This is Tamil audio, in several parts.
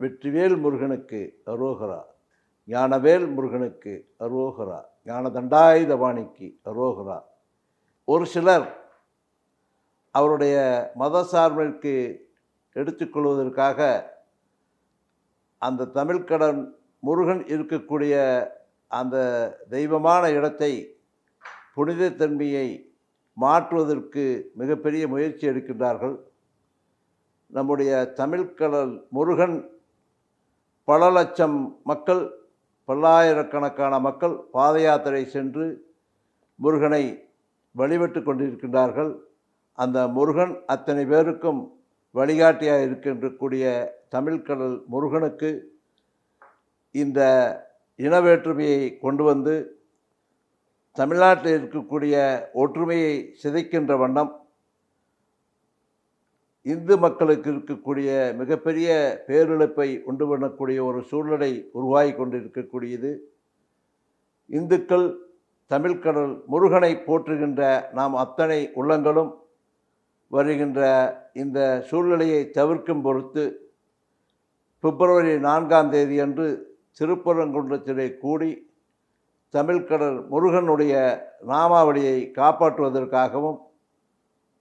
வெற்றிவேல் முருகனுக்கு அரோகரா ஞானவேல் முருகனுக்கு அரோகரா ஞான தண்டாயுதபாணிக்கு அரோகரா. ஒரு சிலர் அவருடைய மத சார்பிற்கு எடுத்துக்கொள்வதற்காக அந்த தமிழ்க்கடன் முருகன் இருக்கக்கூடிய அந்த தெய்வமான இடத்தை புனிதத்தன்மையை மாற்றுவதற்கு மிகப்பெரிய முயற்சி எடுக்கின்றார்கள். நம்முடைய தமிழ்கடல் முருகன் பல லட்சம் மக்கள் பல்லாயிரக்கணக்கான மக்கள் பாத யாத்திரை சென்று முருகனை வழிபட்டு கொண்டிருக்கின்றார்கள். அந்த முருகன் அத்தனை பேருக்கும் வழிகாட்டியாக இருக்கின்றக்கூடிய தமிழ்கடல் முருகனுக்கு இந்த இனவேற்றுமையை கொண்டு வந்து தமிழ்நாட்டில் இருக்கக்கூடிய ஒற்றுமையை சிதைக்கின்ற வண்ணம் இந்து மக்களுக்கு இருக்கக்கூடிய மிகப்பெரிய பேரிழப்பை உண்டு பண்ணக்கூடிய ஒரு சூழ்நிலை உருவாகி கொண்டிருக்கக்கூடியது. இந்துக்கள் தமிழ்கடல் முருகனை போற்றுகின்ற நாம் அத்தனை உள்ளங்களும் வருகின்ற இந்த சூழ்நிலையை தவிர்க்கும் பொறுத்து பிப்ரவரி நான்காம் தேதி அன்று திருப்பரங்குன்றத்திலே கூடி தமிழ்கடல் முருகனுடைய நாமாவளியை காப்பாற்றுவதற்காகவும்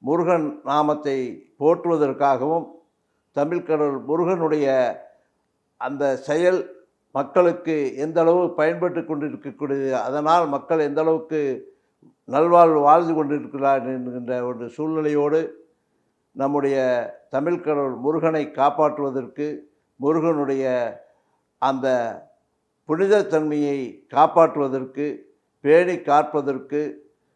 முருகன் நாமத்தை போற்றுவதற்காகவும் தமிழ்கடல் முருகனுடைய அந்த செயல் மக்களுக்கு எந்த அளவு பயன்பட்டு கொண்டிருக்கக்கூடியது அதனால் மக்கள் எந்த அளவுக்கு நல்வாழ்வு வாழ்ந்து கொண்டிருக்கிறார் என்கின்ற ஒரு சூழ்நிலையோடு நம்முடைய தமிழ்கடல் முருகனை காப்பாற்றுவதற்கு முருகனுடைய அந்த புனிதத்தன்மையை காப்பாற்றுவதற்கு பேணி காப்பதற்கு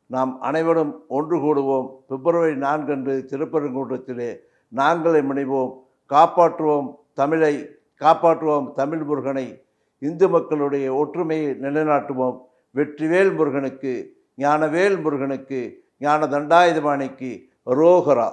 நாம் அனைவரும் ஒன்று கூடுவோம். பிப்ரவரி நான்கன்று திருப்பரங்குன்றத்திலே நாங்களை முனைவோம். காப்பாற்றுவோம் தமிழை காப்பாற்றுவோம் தமிழ் முருகனை. இந்து மக்களுடைய ஒற்றுமையை நிலைநாட்டுவோம். வெற்றிவேல் முருகனுக்கு ஞானவேல் முருகனுக்கு ஞான தண்டாயுதபாணிக்கு ரோகரா.